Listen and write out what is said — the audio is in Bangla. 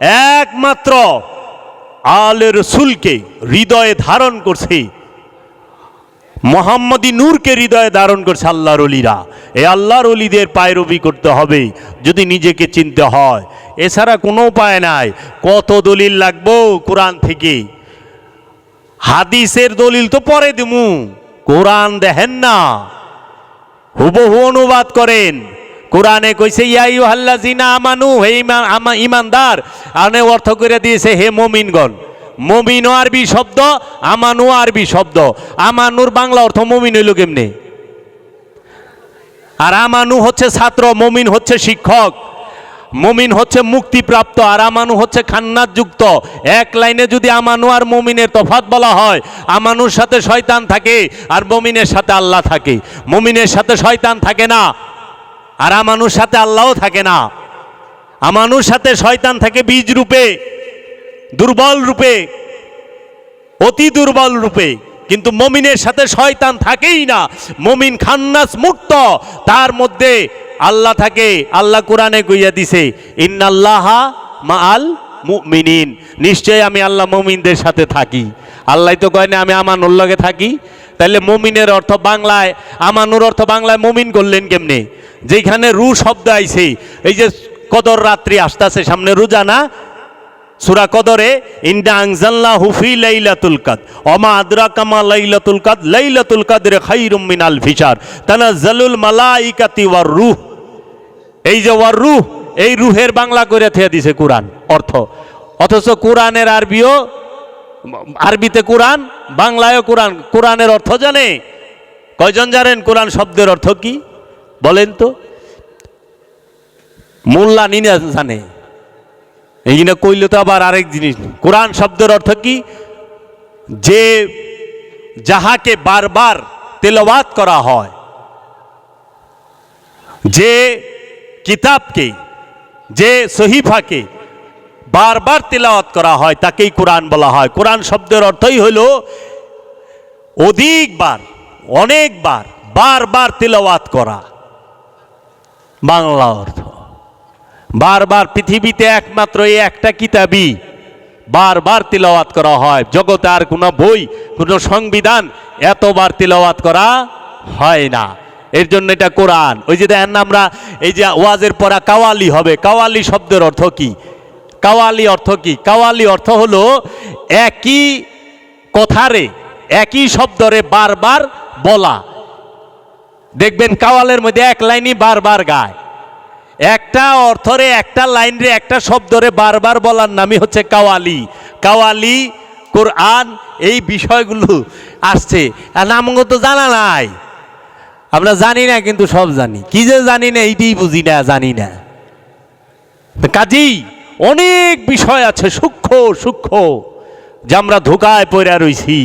একমাত্র আলে রসুলকে হৃদয়ে ধারণ করছে। মোহাম্মদী নূরকে হৃদয়ে ধারণ করছে আল্লাহর অলিরা। এই আল্লাহর অলিদের পায়রবি করতে হবে, যদি নিজেকে চিনতে হয়। এছাড়া কোনো উপায় নাই, কত দলিল লাগবো কোরআন থেকে। হাদিসের দলিল তো পরে দিমু, কোরআন দেখেন না। হুবহু অনুবাদ করেন। কোরআনে কইছে ইয়াই হাল্লা জিনা আমানু হে ইমানদার। আনে অর্থ করে দিয়েছে, হে মমিনগণ মমিনও আরবি শব্দ, আমানু আরবি শব্দ। আমানুর বাংলা অর্থ মমিন হইল কেমনে? আর আমানু হচ্ছে ছাত্র, মমিন হচ্ছে শিক্ষক। মমিন হচ্ছে মুক্তিপ্রাপ্ত, আর আমানু হচ্ছে খান্নাত যুক্ত এক লাইনে যদি আমানু আর মমিনের তফাত বলা হয়, আমানুর সাথে শয়তান থাকে আর মমিনের সাথে আল্লাহ থাকে। মমিনের সাথে শয়তান থাকে না। আর আমানুর সাথে আল্লাহও থাকে না। আমানুর সাথে শয়তান থাকে বীজ রূপে, দুর্বল রূপে, অতি দুর্বল রূপে। কিন্তু মমিনের সাথে শয়তান থাকেই না। মমিন খান্নাস মুক্ত। তার মধ্যে আল্লাহ থাকে। আল্লাহ কোরআনে কইয়া দিছে, ইন্নাল্লাহা মা আল মুমিনিন। নিশ্চয় আমি আল্লাহ মমিনদের সাথে থাকি। আল্লাহ তো কয় না, আমি আমানুর লগে থাকি। তাহলে মমিনের অর্থ বাংলায়, আমানুর অর্থ বাংলায় মমিন করলেন কেমনি? যেখানে রু শব্দ আইছে, এই যে কদর রাত্রি আসতেছে সামনে রোজানা সুরা কদরে ইন্ডা আংজাল্লা হুফি লাইলাতুল কাদ অমা আদরা কামা লাইলাতুল কাদ লাইলাতুল কাদরে খাইরুম মিনাল ফিচার তানাজ্জালুল মালাইকাতি ওয়ার রূহ এই যে ওয়ার রুহ, এই রুহের বাংলা করে থিয়া দিছে কোরআন অর্থ। অথচ কোরআনের আরবিও আরবিতে কোরআন, বাংলায়ও কোরআন। কোরআনের অর্থ জানে? কয়জন জানেন? কোরআন শব্দের অর্থ কি? বলেন তো। মোল্লা নিনা জানে। এই না কইলে তো আবার আরেক জিনিস। কোরআন শব্দের অর্থ কি? যে যাহাকে বারবার তেলাওয়াত করা হয়, যে কিতাবকে, যে সহিফাকে বারবার তেলাওয়াত করা হয়, তাকেই কোরআন বলা হয়। কোরআন শব্দের অর্থই হলো অধিকবার, অনেকবার, বারবার তেলাওয়াত করা। বাংলা অর্থ। বারবার পৃথিবীতে একমাত্র এই একটা কিতাবই বারবার তিলাওয়াত করা হয়। জগতে আর কোনো বই, কোনো সংবিধান এতবার তিলাওয়াত করা হয় না। এর জন্য এটা কোরআন। ওই যে দেখেন আমরা, এই যে ওয়াজের পরা কাওয়ালি হবে। কাওয়ালি শব্দের অর্থ কি? কাওয়ালি অর্থ কি? কাওয়ালি অর্থ হলো একই কথারে, একই শব্দরে বারবার বলা। দেখবেন কাওয়ালের মধ্যে এক লাইনই বারবার গায়। একটা অর্থরে, একটা লাইন রে একটা শব্দরে বারবার বলার নামই হচ্ছে কাওয়ালি। কাওয়ালি, কোরআন, এই বিষয়গুলো আসছে। আর নামগো তো জানা নাই। আমরা জানি না, কিন্তু সব জানি। কি যে জানি না, এইটাই বুঝি না, জানি না। তো কাজেই অনেক বিষয় আছে সূক্ষ্ম সূক্ষ্ম যে আমরা ধোকায় পড়ে রইছি।